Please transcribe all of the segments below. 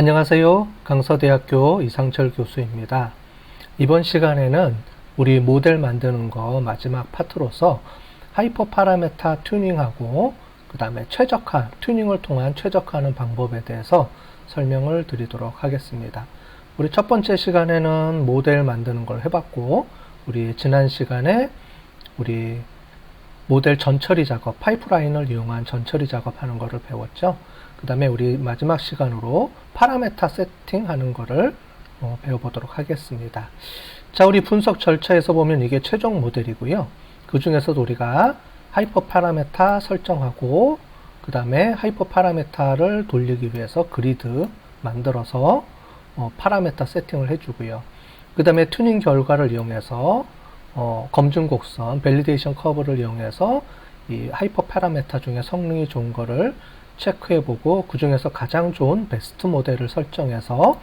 안녕하세요. 강서대학교 이상철 교수입니다. 이번 시간에는 우리 모델 만드는 거 마지막 파트로서 하이퍼 파라메타 튜닝하고 그 다음에 최적화, 튜닝을 통한 최적화하는 방법에 대해서 설명을 드리도록 하겠습니다. 우리 첫 번째 시간에는 모델 만드는 걸 해봤고, 우리 지난 시간에 우리 모델 전처리 작업, 파이프라인을 이용한 전처리 작업하는 거를 배웠죠. 그 다음에 우리 마지막 시간으로 파라메타 세팅하는 거를 어, 배워보도록 하겠습니다. 자, 우리 분석 절차에서 보면 이게 최종 모델이고요. 그 중에서도 우리가 하이퍼 파라메타 설정하고 그 다음에 하이퍼 파라메타를 돌리기 위해서 그리드 만들어서 어, 파라메타 세팅을 해주고요. 그 다음에 튜닝 결과를 이용해서 어, 검증 곡선, 밸리데이션 커브를 이용해서 이 하이퍼 파라메타 중에 성능이 좋은 거를 체크해보고 그 중에서 가장 좋은 베스트 모델을 설정해서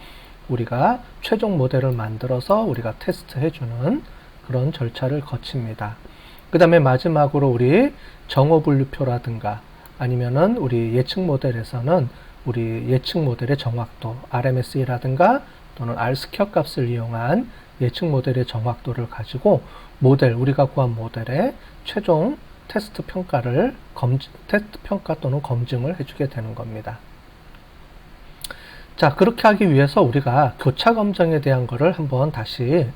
우리가 최종 모델을 만들어서 우리가 테스트 해주는 그런 절차를 거칩니다. 그 다음에 마지막으로 우리 정호 분류표라든가 아니면은 우리 예측 모델에서는 우리 예측 모델의 정확도 RMSE라든가 또는 R스퀘어 값을 이용한 예측 모델의 정확도를 가지고 모델 우리가 구한 모델의 최종 테스트 평가를 검증, 테스트 평가 또는 검증을 해주게 되는 겁니다. 자, 그렇게 하기 위해서 우리가 교차 검증에 대한 거를 한번 다시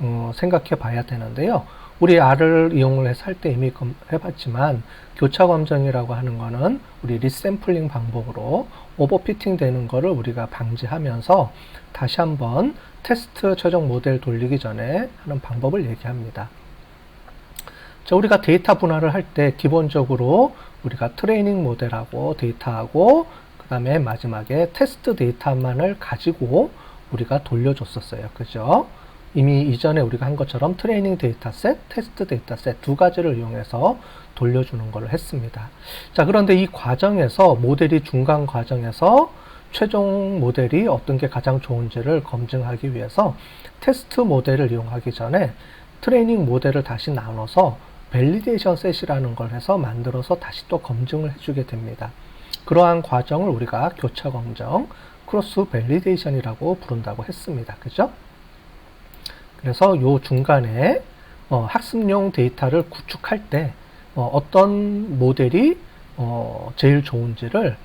음, 생각해 봐야 되는데요. 우리 R을 이용을 해서 할 때 이미 해봤지만 교차 검증이라고 하는 거는 우리 리샘플링 방법으로 오버피팅 되는 거를 우리가 방지하면서 다시 한번 테스트 최종 모델 돌리기 전에 하는 방법을 얘기합니다. 자, 우리가 데이터 분할을 할 때 기본적으로 우리가 트레이닝 모델하고 데이터하고 그 다음에 마지막에 테스트 데이터만을 가지고 우리가 돌려줬었어요. 그죠? 이미 이전에 우리가 한 것처럼 트레이닝 데이터셋, 테스트 데이터셋 두 가지를 이용해서 돌려주는 걸 했습니다. 자, 그런데 이 과정에서 모델이 중간 과정에서 최종 모델이 어떤 게 가장 좋은지를 검증하기 위해서 테스트 모델을 이용하기 전에 트레이닝 모델을 다시 나눠서 밸리데이션 셋이라는 걸 해서 만들어서 다시 또 검증을 해주게 됩니다. 그러한 과정을 우리가 교차 검증, 크로스 밸리데이션이라고 부른다고 했습니다. 그죠? 그래서 요 중간에 어, 학습용 데이터를 구축할 때 어, 떤 모델이 어, 제일 좋은지를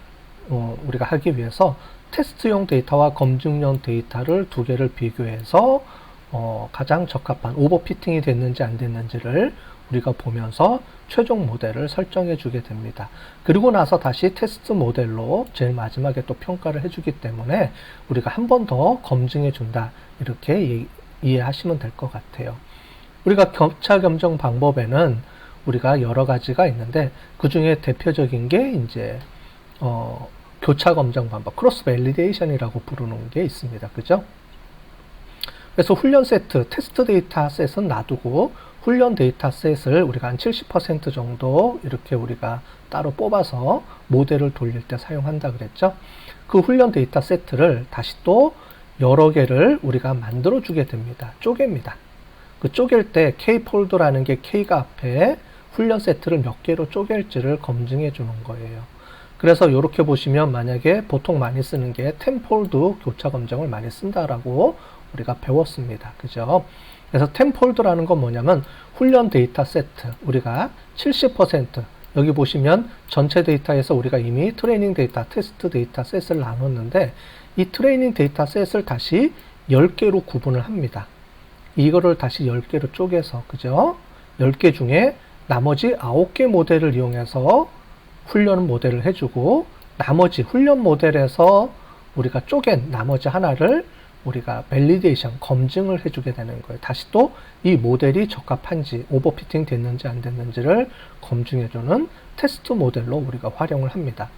어, 우리가 하기 위해서 테스트용 데이터와 검증용 데이터를 두 개를 비교해서 어, 가장 적합한 오버피팅이 됐는지 안 됐는지를 우리가 보면서 최종 모델을 설정해 주게 됩니다. 그리고 나서 다시 테스트 모델로 제일 마지막에 또 평가를 해주기 때문에 우리가 한 번 더 검증해 준다. 이렇게 이해하시면 될 것 같아요. 우리가 격차 검증 방법에는 우리가 여러 가지가 있는데 그 중에 대표적인 게 이제 어, 교차 검증 방법, 크로스 밸리데이션이라고 부르는 게 있습니다. 그죠? 그래서 훈련 세트, 테스트 데이터 셋은 놔두고 훈련 데이터 셋을 우리가 한 70% 정도 이렇게 우리가 따로 뽑아서 모델을 돌릴 때 사용한다 그랬죠. 그 훈련 데이터 세트를 다시 또 여러 개를 우리가 만들어 주게 됩니다. 쪼갭니다. 그 쪼갤 때 K 폴더라는 게 K가 앞에 훈련 세트를 몇 개로 쪼갤지를 검증해 주는 거예요. 그래서 이렇게 보시면 만약에 보통 많이 쓰는 게 템폴드 교차 검증을 많이 쓴다라고 우리가 배웠습니다. 그죠? 그래서 템폴드라는 건 뭐냐면 훈련 데이터 세트 우리가 70% 여기 보시면 전체 데이터에서 우리가 이미 트레이닝 데이터, 테스트 데이터 셋을 나눴는데 이 트레이닝 데이터 셋을 다시 10개로 구분을 합니다. 이거를 다시 10개로 쪼개서 그죠? 10개 중에 나머지 9개 모델을 이용해서 훈련 모델을 해주고 나머지 훈련 모델에서 우리가 쪼갠 나머지 하나를 우리가 밸리데이션 검증을 해주게 되는 거예요. 다시 또 이 모델이 적합한지 오버피팅 됐는지 안 됐는지를 검증해주는 테스트 모델로 우리가 활용을 합니다.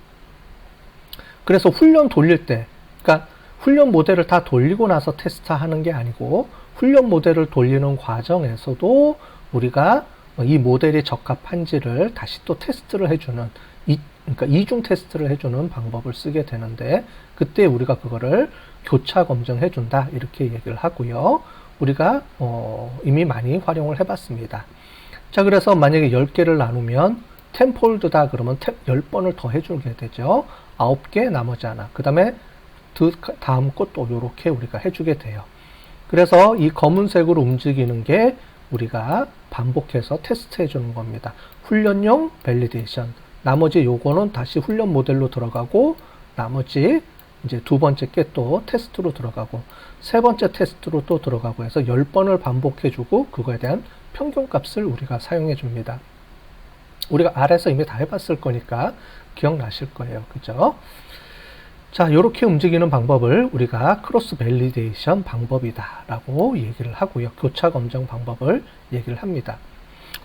그래서 훈련 돌릴 때, 그러니까 훈련 모델을 다 돌리고 나서 테스트하는 게 아니고 훈련 모델을 돌리는 과정에서도 우리가 이 모델이 적합한지를 다시 또 테스트를 해주는 이, 그러니까 이중 테스트를 해주는 방법을 쓰게 되는데 그때 우리가 그거를 교차 검증해 준다 이렇게 얘기를 하고요. 우리가 어, 이미 많이 활용을 해봤습니다. 자 그래서 만약에 10개를 나누면 10폴드다 그러면 10번을 더 해주게 되죠. 9개 나머지 하나. 그 다음에 그 다음 것도 이렇게 우리가 해주게 돼요. 그래서 이 검은색으로 움직이는 게 우리가 반복해서 테스트 해 주는 겁니다. 훈련용 밸리데이션. 나머지 요거는 다시 훈련 모델로 들어가고 나머지 이제 두 번째 게 또 테스트로 들어가고 세 번째 테스트로 또 들어가고 해서 10번을 반복해주고 그거에 대한 평균 값을 우리가 사용해 줍니다. 우리가 아래서 이미 다 해봤을 거니까 기억나실 거예요. 그죠? 자, 이렇게 움직이는 방법을 우리가 크로스 밸리데이션 방법이다 라고 얘기를 하고요. 교차 검정 방법을 얘기를 합니다.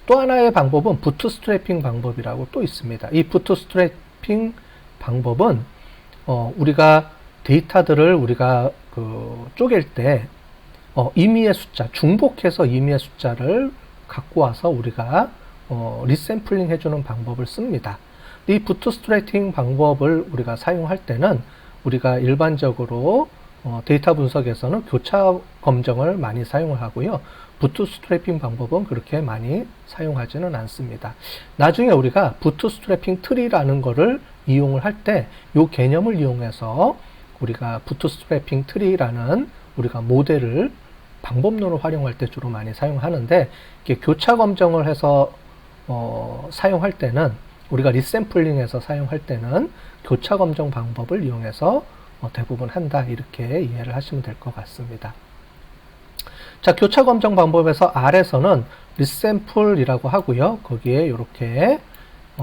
또 하나의 방법은 부트스트래핑 방법이라고 또 있습니다. 이 부트스트래핑 방법은 어, 우리가 데이터들을 우리가 그 쪼갤 때 어, 임의의 숫자, 중복해서 임의의 숫자를 갖고 와서 우리가 어, 리샘플링 해주는 방법을 씁니다. 이 부트스트래핑 방법을 우리가 사용할 때는 우리가 일반적으로 어, 데이터 분석에서는 교차 검정을 많이 사용을 하고요. 부트스트래핑 방법은 그렇게 많이 사용하지는 않습니다. 나중에 우리가 부트스트래핑 트리라는 거를 이용을 할 때 이 개념을 이용해서 우리가 부트스트래핑 트리라는 우리가 모델을 방법론을 활용할 때 주로 많이 사용하는데 이게 교차 검정을 해서 어, 사용할 때는 우리가 리샘플링해서 사용할 때는 교차 검정 방법을 이용해서 어, 대부분 한다 이렇게 이해를 하시면 될 것 같습니다. 자, 교차 검정 방법에서 R에서는 리샘플이라고 하고요. 거기에 이렇게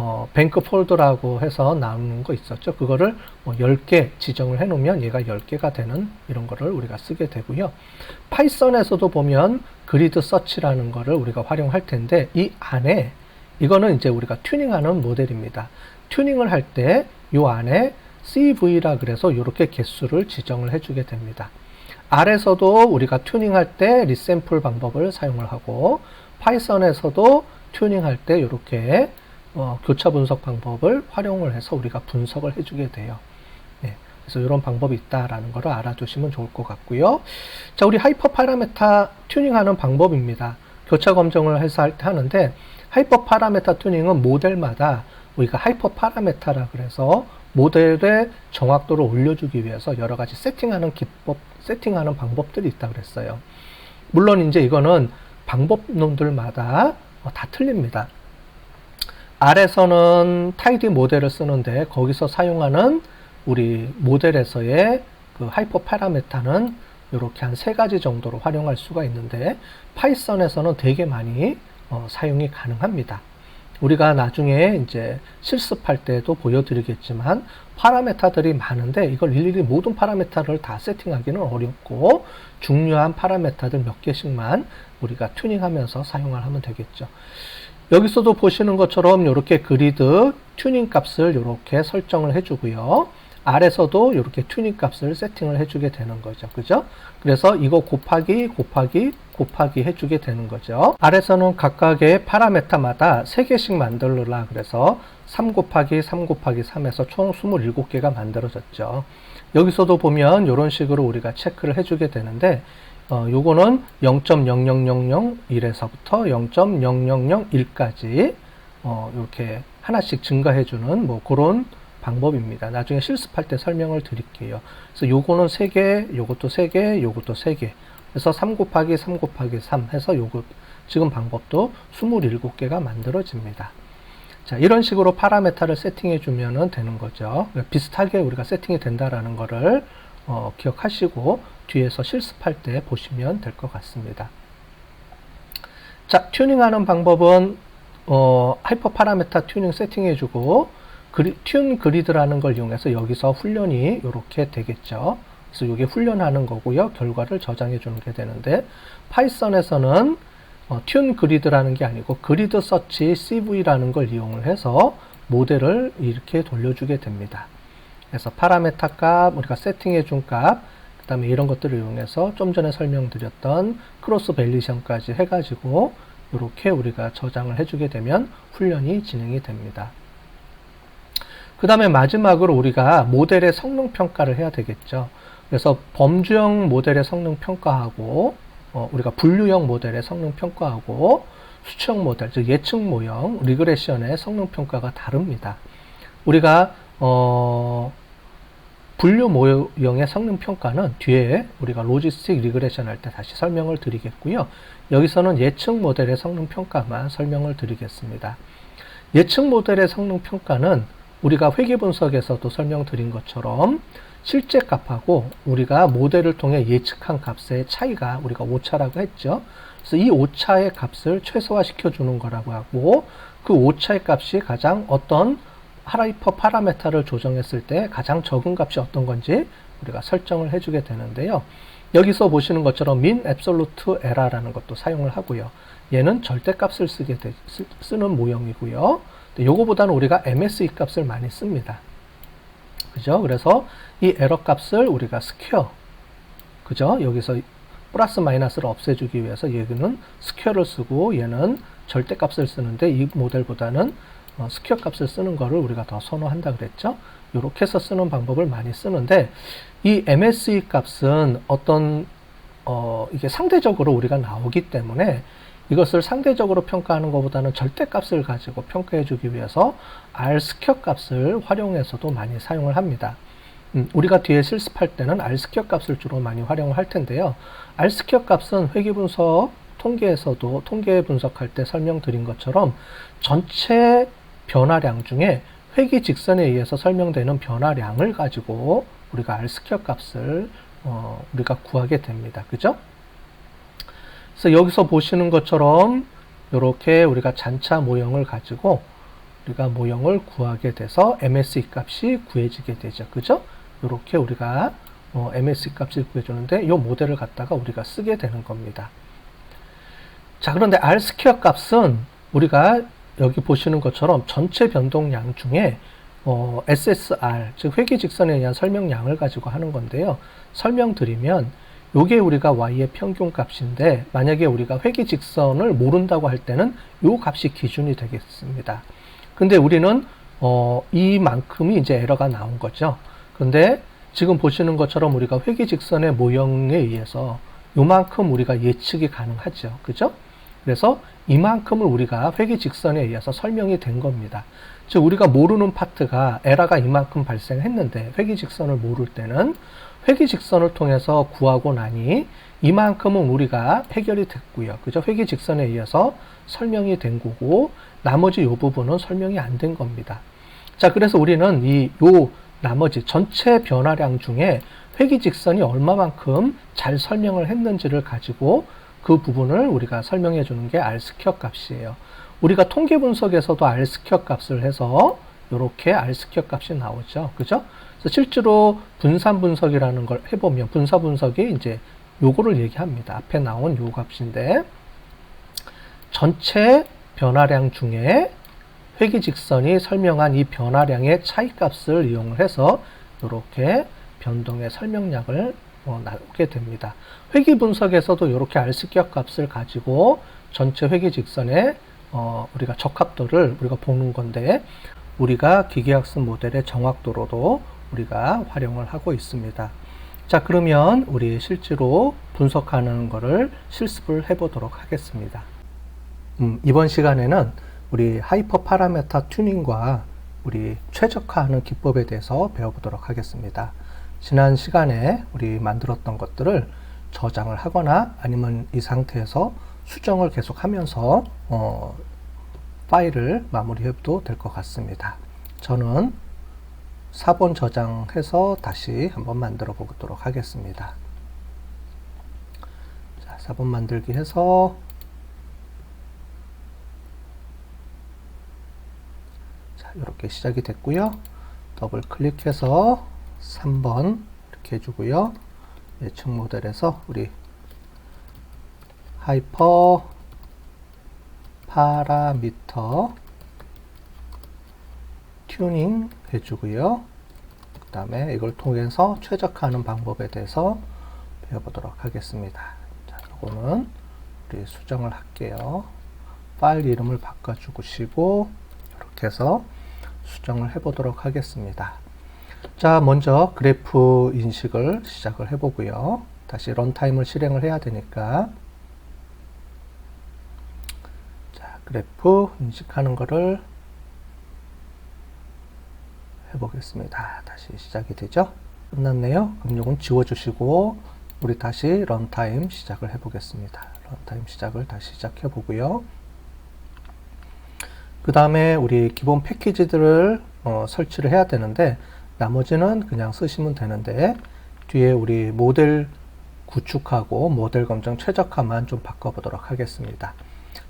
어, 뱅크 폴더라고 해서 나오는 거 있었죠. 그거를 뭐 10개 지정을 해 놓으면 얘가 10개가 되는 이런 거를 우리가 쓰게 되고요. 파이썬에서도 보면 그리드 서치라는 거를 우리가 활용할 텐데 이 안에 이거는 이제 우리가 튜닝하는 모델입니다. 튜닝을 할때요 안에 CV라 그래서 이렇게 개수를 지정을 해주게 됩니다. R에서도 우리가 튜닝할 때 리샘플 방법을 사용을 하고 파이썬에서도 튜닝할 때 이렇게 어, 교차 분석 방법을 활용을 해서 우리가 분석을 해주게 돼요. 네, 그래서 이런 방법이 있다라는 것을 알아두시면 좋을 것 같고요. 자, 우리 하이퍼 파라메타 튜닝하는 방법입니다. 교차 검정을 해서 할 때 하는데 하이퍼 파라메타 튜닝은 모델마다 우리가 하이퍼 파라메타라 그래서 모델의 정확도를 올려주기 위해서 여러 가지 세팅하는 기법, 세팅하는 방법들이 있다 그랬어요. 물론 이제 이거는 방법론들마다 다 틀립니다. 아래서는 타이디 모델을 쓰는데 거기서 사용하는 우리 모델에서의 그 하이퍼 파라메타는 이렇게 한 세 가지 정도로 활용할 수가 있는데 파이썬에서는 되게 많이 어, 사용이 가능합니다. 우리가 나중에 이제 실습할 때도 보여드리겠지만 파라메타들이 많은데 이걸 일일이 모든 파라메타를 다 세팅하기는 어렵고 중요한 파라메타들 몇 개씩만 우리가 튜닝하면서 사용을 하면 되겠죠. 여기서도 보시는 것처럼 이렇게 그리드 튜닝 값을 이렇게 설정을 해주고요. 아래서도 이렇게 튜닝 값을 세팅을 해주게 되는 거죠. 그죠? 그래서 이거 곱하기 곱하기 곱하기 해주게 되는 거죠. 아래서는 각각의 파라메타마다 3개씩 만들라 그래서 3 곱하기 3 곱하기 3에서 총 27개가 만들어졌죠. 여기서도 보면 이런 식으로 우리가 체크를 해주게 되는데 어, 요거는 0.00001에서부터 0.0001까지 어, 이렇게 하나씩 증가해주는 뭐 그런 방법입니다. 나중에 실습할 때 설명을 드릴게요. 그래서 요거는 3개, 요것도 3개, 요것도 3개. 그래서 3 곱하기 3 곱하기 3 해서 요것, 지금 방법도 27개가 만들어집니다. 자, 이런 식으로 파라메타를 세팅해 주면 되는 거죠. 비슷하게 우리가 세팅이 된다라는 거를 어, 기억하시고 뒤에서 실습할 때 보시면 될 것 같습니다. 자, 튜닝하는 방법은 어, 하이퍼 파라메타 튜닝 세팅해 주고 그리, 튠 그리드라는 걸 이용해서 여기서 훈련이 이렇게 되겠죠. 그래서 이게 훈련하는 거고요. 결과를 저장해 주는 게 되는데 파이썬에서는 어, 튠 그리드라는 게 아니고 그리드 서치 CV라는 걸 이용을 해서 모델을 이렇게 돌려주게 됩니다. 그래서 파라메타 값, 우리가 세팅해 준 값, 그 다음에 이런 것들을 이용해서 좀 전에 설명드렸던 크로스 밸리션까지 해가지고 이렇게 우리가 저장을 해주게 되면 훈련이 진행이 됩니다. 그 다음에 마지막으로 우리가 모델의 성능 평가를 해야 되겠죠. 그래서 범주형 모델의 성능 평가하고 어, 우리가 분류형 모델의 성능 평가하고 수치형 모델, 즉 예측 모형, 리그레션의 성능 평가가 다릅니다. 우리가 어, 분류 모형의 성능 평가는 뒤에 우리가 로지스틱 리그레션 할 때 다시 설명을 드리겠고요. 여기서는 예측 모델의 성능 평가만 설명을 드리겠습니다. 예측 모델의 성능 평가는 우리가 회계 분석에서도 설명드린 것처럼 실제 값하고 우리가 모델을 통해 예측한 값의 차이가 우리가 오차라고 했죠. 그래서 이 오차의 값을 최소화시켜 주는 거라고 하고 그 오차의 값이 가장 어떤 하이퍼 파라메타를 조정했을 때 가장 적은 값이 어떤 건지 우리가 설정을 해주게 되는데요. 여기서 보시는 것처럼 min absolute error라는 것도 사용을 하고요. 얘는 절대값을 쓰게 되, 쓰, 는 모형이고요. 요거보다는 우리가 MSE 값을 많이 씁니다. 그죠? 그래서 이 에러 값을 우리가 스퀘어 그죠? 여기서 플러스 마이너스를 없애주기 위해서 얘는 스퀘어를 쓰고 얘는 절대값을 쓰는데 이 모델보다는 어, 스퀘어 값을 쓰는 거를 우리가 더 선호한다 그랬죠. 이렇게 해서 쓰는 방법을 많이 쓰는데 이 MSE 값은 어떤 어, 이게 상대적으로 우리가 나오기 때문에 이것을 상대적으로 평가하는 것보다는 절대 값을 가지고 평가해 주기 위해서 R 스퀘어 값을 활용해서도 많이 사용을 합니다. 음, 우리가 뒤에 실습할 때는 R 스퀘어 값을 주로 많이 활용을 할 텐데요. R 스퀘어 값은 회계 분석 통계에서도 통계 분석할 때 설명드린 것처럼 전체 변화량 중에 회기 직선에 의해서 설명되는 변화량을 가지고 우리가 R 스퀘어 값을 어, 우리가 구하게 됩니다. 그죠? 그래서 여기서 보시는 것처럼 이렇게 우리가 잔차 모형을 가지고 우리가 모형을 구하게 돼서 MSE 값이 구해지게 되죠. 그죠? 이렇게 우리가 어, MSE 값을 구해주는데 이 모델을 갖다가 우리가 쓰게 되는 겁니다. 자, 그런데 R 스퀘어 값은 우리가 여기 보시는 것처럼 전체 변동량 중에 어, SSR, 즉 회계 직선에 의한 설명량을 가지고 하는 건데요. 설명드리면 요게 우리가 y의 평균 값인데 만약에 우리가 회계 직선을 모른다고 할 때는 요 값이 기준이 되겠습니다. 근데 우리는 어, 이만큼이 이제 에러가 나온 거죠. 근데 지금 보시는 것처럼 우리가 회계 직선의 모형에 의해서 요만큼 우리가 예측이 가능하죠. 그죠? 그래서 이만큼을 우리가 회계 직선에 의해서 설명이 된 겁니다. 즉 우리가 모르는 파트가 에러가 이만큼 발생했는데 회계 직선을 모를 때는 회계 직선을 통해서 구하고 나니 이만큼은 우리가 해결이 됐고요. 그죠? 회계 직선에 의해서 설명이 된 거고 나머지 요 부분은 설명이 안 된 겁니다. 자, 그래서 우리는 이 요 나머지 전체 변화량 중에 회계 직선이 얼마만큼 잘 설명을 했는지를 가지고 그 부분을 우리가 설명해 주는 게 R스퀘어 값이에요. 우리가 통계 분석에서도 R스퀘어 값을 해서 이렇게 R스퀘어 값이 나오죠. 그죠? 그래서 실제로 분산 분석이라는 걸 해보면 분사 분석이 이제 요거를 얘기합니다. 앞에 나온 요 값인데 전체 변화량 중에 회기 직선이 설명한 이 변화량의 차이 값을 이용을 해서 이렇게 변동의 설명량을 어, 나오게 됩니다. 회기 분석에서도 이렇게 R스퀘어 값을 가지고 전체 회기 직선의 어, 우리가 적합도를 우리가 보는 건데 우리가 기계학습 모델의 정확도로도 우리가 활용을 하고 있습니다. 자, 그러면 우리 실제로 분석하는 것을 실습을 해보도록 하겠습니다. 음, 이번 시간에는 우리 하이퍼 파라메타 튜닝과 우리 최적화하는 기법에 대해서 배워보도록 하겠습니다. 지난 시간에 우리 만들었던 것들을 저장을 하거나 아니면 이 상태에서 수정을 계속 하면서 어, 파일을 마무리해도 될 것 같습니다. 저는 4번 저장해서 다시 한번 만들어 보도록 하겠습니다. 자, 4번 만들기 해서 자, 이렇게 시작이 됐고요. 더블 클릭해서 3번 이렇게 해주고요. 예측 모델에서 우리 하이퍼 파라미터 튜닝 해주고요. 그 다음에 이걸 통해서 최적화하는 방법에 대해서 배워보도록 하겠습니다. 자, 이거는 우리 수정을 할게요. 파일 이름을 바꿔주시고 이렇게 해서 수정을 해보도록 하겠습니다. 자, 먼저 그래프 인식을 시작을 해보고요. 다시 런타임을 실행을 해야 되니까 자, 그래프 인식하는 거를 해보겠습니다. 다시 시작이 되죠. 끝났네요. 그럼 요건 지워주시고 우리 다시 런타임 시작을 해보겠습니다. 런타임 시작을 다시 시작해 보고요. 그 다음에 우리 기본 패키지들을 어, 설치를 해야 되는데 나머지는 그냥 쓰시면 되는데 뒤에 우리 모델 구축하고 모델 검정 최적화만 좀 바꿔보도록 하겠습니다.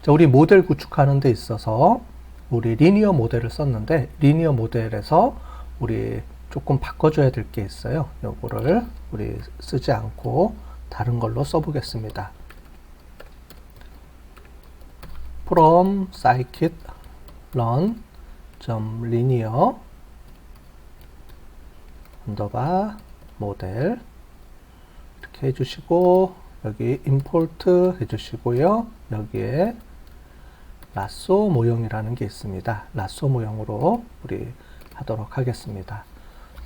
자, 우리 모델 구축하는 데 있어서 우리 리니어 모델을 썼는데 리니어 모델에서 우리 조금 바꿔줘야 될 게 있어요. 요거를 우리 쓰지 않고 다른 걸로 써보겠습니다. from scikit run linear 언더바 모델 이렇게 해주시고 여기 import 해주시고요. 여기에 라쏘 모형이라는 게 있습니다. 라쏘 모형으로 우리 하도록 하겠습니다.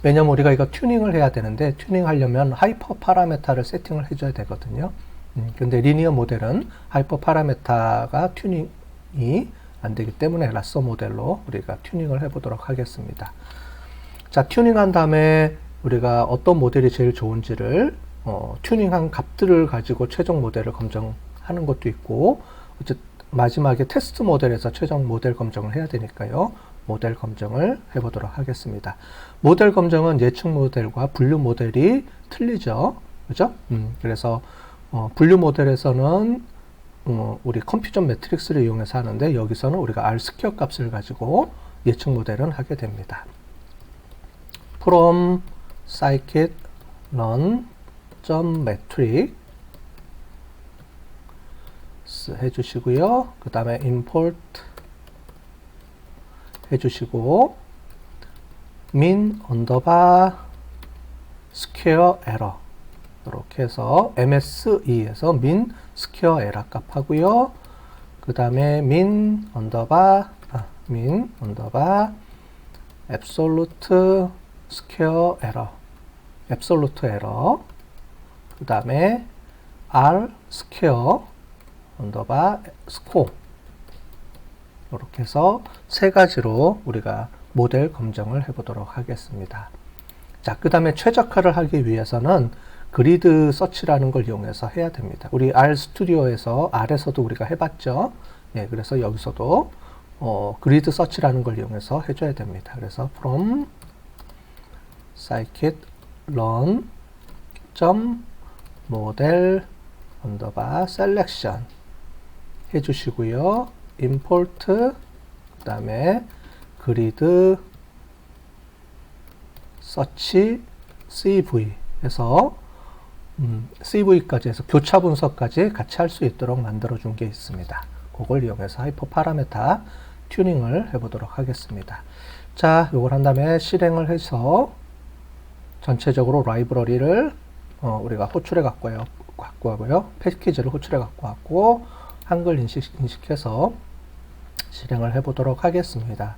왜냐면 우리가 이거 튜닝을 해야 되는데 튜닝 하려면 하이퍼 파라메타를 세팅을 해줘야 되거든요. 음, 근데 리니어 모델은 하이퍼 파라메타가 튜닝이 안 되기 때문에 라서 모델로 우리가 튜닝을 해보도록 하겠습니다. 자, 튜닝한 다음에 우리가 어떤 모델이 제일 좋은지를 어, 튜닝한 값들을 가지고 최종 모델을 검증하는 것도 있고 마지막에 테스트 모델에서 최종 모델 검증을 해야 되니까요. 모델 검증을 해보도록 하겠습니다. 모델 검증은 예측 모델과 분류 모델이 틀리죠. 그죠? 음, 그래서 어, 분류 모델에서는 어, 우리 컴퓨전 매트릭스를 이용해서 하는데 여기서는 우리가 R 스퀘어 값을 가지고 예측 모델은 하게 됩니다. From scikit run metric 해주시고요. 그 다음에 import 해주시고 min 언더바 스퀘어 에러 이렇게 해서 MSE에서 min 스퀘어 에러 값 하고요. 그 다음에 min 언더바 아, min 언더바 absolute 스퀘어 에러 absolute 에러 그 다음에 r 스퀘어 언더바 스코어 이렇게 해서 세 가지로 우리가 모델 검증을 해보도록 하겠습니다. 자, 그 다음에 최적화를 하기 위해서는 그리드 서치라는 걸 이용해서 해야 됩니다. 우리 R 스튜디오에서 R에서도 우리가 해봤죠. 예, 그래서 여기서도 어, 그리드 서치라는 걸 이용해서 해줘야 됩니다. 그래서 from scikit run model underbar selection 해주시고요. import 그 다음에 그리드 search cv 해서 음, cv까지 해서 교차 분석까지 같이 할 수 있도록 만들어 준 게 있습니다. 그걸 이용해서 하이퍼 파라메타 튜닝을 해보도록 하겠습니다. 자, 이걸 한 다음에 실행을 해서 전체적으로 라이브러리를 어, 우리가 호출해 갖고, 갖고 하고요. 패키지를 호출해 갖고 왔고 한글 인식, 인식해서 실행을 해 보도록 하겠습니다.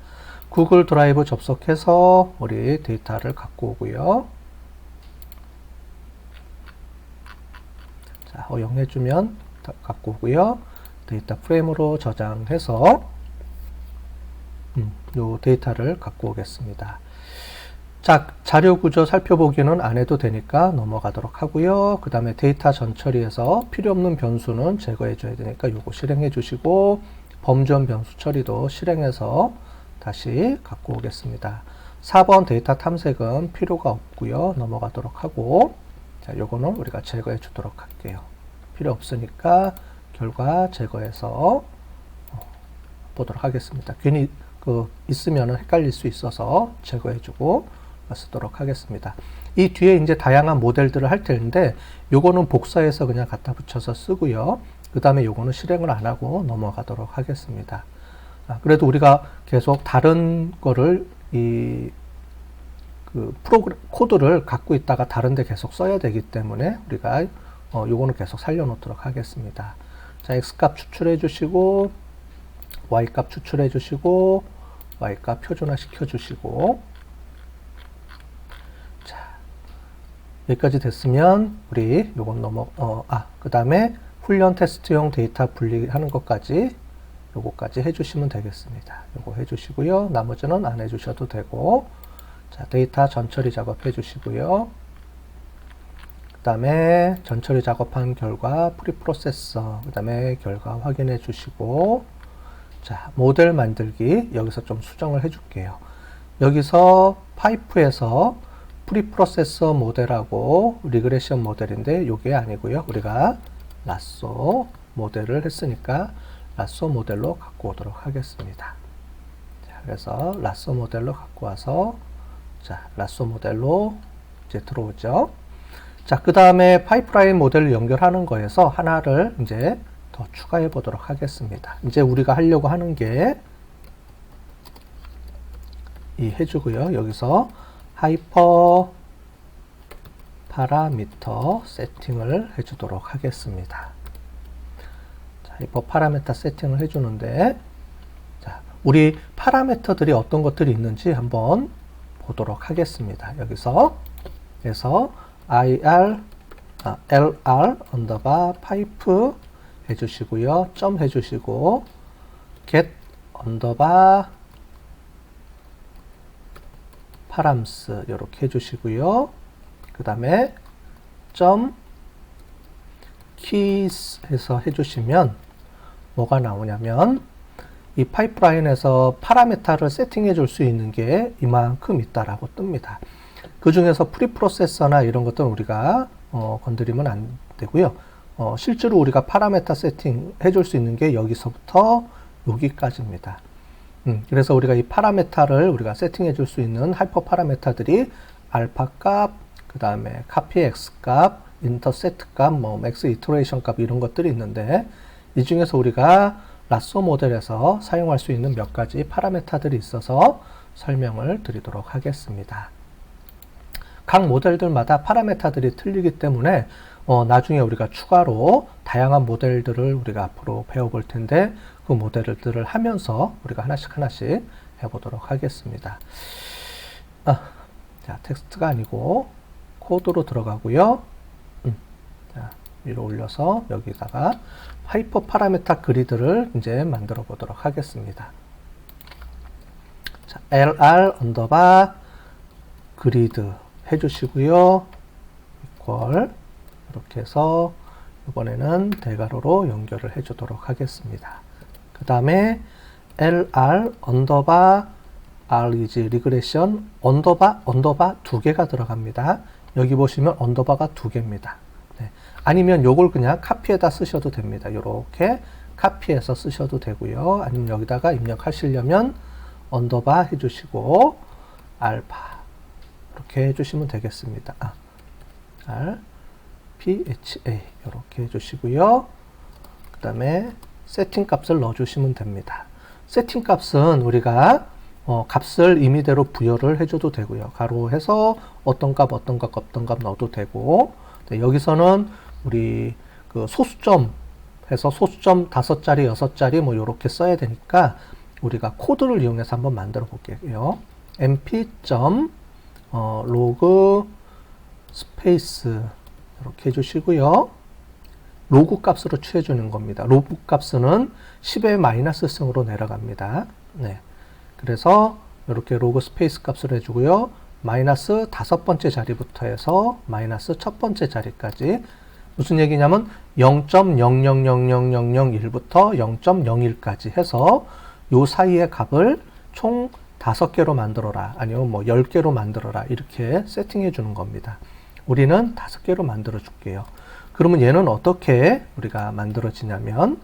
구글 드라이브 접속해서 우리 데이터를 갖고 오고요. 자, 허용해주면 갖고 오고요. 데이터 프레임으로 저장해서 음, 요 데이터를 갖고 오겠습니다. 자, 자료 구조 살펴보기는 안 해도 되니까 넘어가도록 하고요. 그 다음에 데이터 전처리에서 필요 없는 변수는 제거해 줘야 되니까 요거 실행해 주시고 범전 변수 처리도 실행해서 다시 갖고 오겠습니다. 4번 데이터 탐색은 필요가 없고요. 넘어가도록 하고 자, 요거는 우리가 제거해 주도록 할게요. 필요 없으니까 결과 제거해서 어, 보도록 하겠습니다. 괜히 그 있으면 헷갈릴 수 있어서 제거해 주고 쓰도록 하겠습니다. 이 뒤에 이제 다양한 모델들을 할 텐데 요거는 복사해서 그냥 갖다 붙여서 쓰고요. 그 다음에 요거는 실행을 안 하고 넘어가도록 하겠습니다. 아, 그래도 우리가 계속 다른 거를 이 그 프로그램 코드를 갖고 있다가 다른데 계속 써야 되기 때문에 우리가 어, 요거는 계속 살려놓도록 하겠습니다. 자, x 값 추출해 주시고 y 값 추출해 주시고 y 값 표준화 시켜 주시고 여기까지 됐으면 우리 요건 넘어 어 아 그 다음에 훈련 테스트용 데이터 분리하는 것까지 요거까지 해주시면 되겠습니다. 요거 해주시고요. 나머지는 안 해주셔도 되고 자 데이터 전처리 작업 해주시고요. 다음에 전처리 작업한 결과 프리프로세서 그 다음에 결과 확인해 주시고 자 모델 만들기 여기서 좀 수정을 해 줄게요 여기서 파이프에서 프리프로세서 모델하고 리그레션 모델인데 이게 아니고요 우리가 라쏘 모델을 했으니까 라쏘 모델로 갖고 오도록 하겠습니다 자, 그래서 라쏘 모델로 갖고 와서 자 라쏘 모델로 이제 들어오죠 자, 그 다음에 파이프라인 모델을 연결하는 거에서 하나를 이제 더 추가해 보도록 하겠습니다. 이제 우리가 하려고 하는 게 이 해주고요. 여기서 하이퍼 파라미터 세팅을 해주도록 하겠습니다. 자, 하이퍼 파라미터 세팅을 해주는데 자, 우리 파라미터들이 어떤 것들이 있는지 한번 보도록 하겠습니다. 여기서 그래서 ir 아, lr 언더바 파이프 해주시고요. 점 해주시고 get 언더바 파람스 이렇게 해주시고요. 그 다음에 점 keys 해서 해주시면 뭐가 나오냐면 이 파이프라인에서 파라메타를 세팅해 줄 수 있는 게 이만큼 있다라고 뜹니다. 그 중에서 프리프로세서나 이런 것들은 우리가 어, 건드리면 안 되고요. 어, 실제로 우리가 파라메타 세팅 해줄 수 있는 게 여기서부터 여기까지입니다. 음, 그래서 우리가 이 파라메타를 우리가 세팅해 줄 수 있는 하이퍼 파라메타들이 알파 값, 그 다음에 카피 x 값, 인터세트 값, 뭐 맥스 이터레이션 값 이런 것들이 있는데 이 중에서 우리가 라쏘 모델에서 사용할 수 있는 몇 가지 파라메타들이 있어서 설명을 드리도록 하겠습니다. 각 모델들마다 파라메타들이 틀리기 때문에 어, 나중에 우리가 추가로 다양한 모델들을 우리가 앞으로 배워볼 텐데 그 모델들을 하면서 우리가 하나씩 하나씩 해보도록 하겠습니다. 아, 자, 텍스트가 아니고 코드로 들어가고요. 음, 자, 위로 올려서 여기다가 하이퍼 파라메타 그리드를 이제 만들어 보도록 하겠습니다. 자, lr 언더바 그리드 해주시고요. 이퀄 이렇게 해서 이번에는 대괄호로 연결을 해주도록 하겠습니다. 그 다음에 lr 언더바 r is 리그레션 언더바 언더바 두 개가 들어갑니다. 여기 보시면 언더바가 두 개입니다. 네. 아니면 요걸 그냥 카피에다 쓰셔도 됩니다. 이렇게 카피해서 쓰셔도 되고요. 아니면 여기다가 입력하시려면 언더바 해주시고 알파 이렇게 해주시면 되겠습니다. 아, R, P, H, A 이렇게 해주시고요. 그 다음에 세팅 값을 넣어주시면 됩니다. 세팅 값은 우리가 어, 값을 임의대로 부여를 해줘도 되고요. 가로 해서 어떤 값, 어떤 값, 어떤 값 넣어도 되고 네, 여기서는 우리 그 소수점 해서 소수점 다섯 자리, 여섯 자리 뭐 이렇게 써야 되니까 우리가 코드를 이용해서 한번 만들어 볼게요. mp. 어, 스페이스 이렇게 해주시고요. 로그 값으로 취해주는 겁니다. 로그 값은 10의 마이너스 승으로 내려갑니다. 네. 그래서 이렇게 로그 스페이스 값을 해주고요. 마이너스 다섯 번째 자리부터 해서 마이너스 첫 번째 자리까지 무슨 얘기냐면 0.000001부터 0.01까지 해서 요 사이의 값을 총 다섯 개로 만들어라 아니면 뭐 열 개로 만들어라 이렇게 세팅해 주는 겁니다. 우리는 다섯 개로 만들어 줄게요. 그러면 얘는 어떻게 우리가 만들어지냐면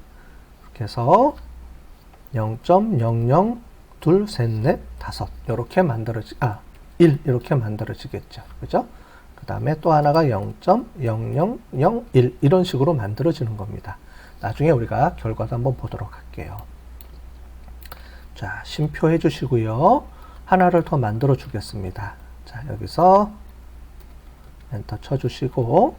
이렇게 해서 0.00 둘, 셋, 넷, 다섯 이렇게 만들어지 아, 1 이렇게 만들어지겠죠. 그죠? 그 다음에 또 하나가 0.0001 이런 식으로 만들어지는 겁니다. 나중에 우리가 결과도 한번 보도록 할게요. 자, 심표 해 주시고요. 하나를 더 만들어 주겠습니다. 자, 여기서 엔터 쳐주시고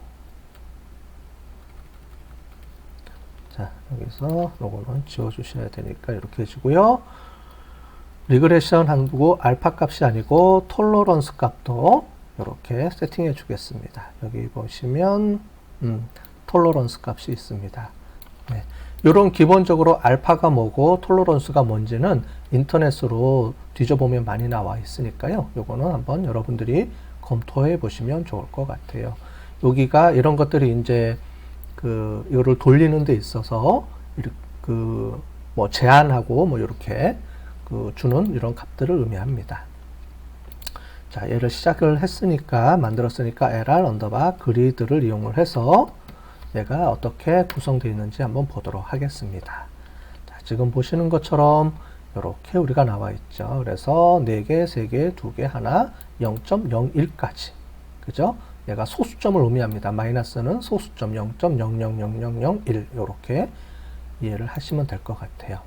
자, 여기서 요거는 지워주셔야 되니까 이렇게 해주고요. 리그레션 한국어 알파 값이 아니고 톨러런스 값도 이렇게 세팅해 주겠습니다. 여기 보시면 음, 톨러런스 값이 있습니다. 네. 이런 기본적으로 알파가 뭐고 톨러런스가 뭔지는 인터넷으로 뒤져보면 많이 나와 있으니까요. 요거는 한번 여러분들이 검토해 보시면 좋을 것 같아요. 여기가 이런 것들이 이제 그 이거를 돌리는 데 있어서 그뭐 제한하고 뭐 이렇게 그 주는 이런 값들을 의미합니다. 자, 얘를 시작을 했으니까 만들었으니까 LR 언더바 그리드를 이용을 해서 얘가 어떻게 구성되어 있는지 한번 보도록 하겠습니다. 자, 지금 보시는 것처럼 이렇게 우리가 나와 있죠. 그래서 4개, 3개, 2개, 하나 0.01까지. 그죠? 얘가 소수점을 의미합니다. 마이너스는 소수점 0.00001 이렇게 이해를 하시면 될 것 같아요.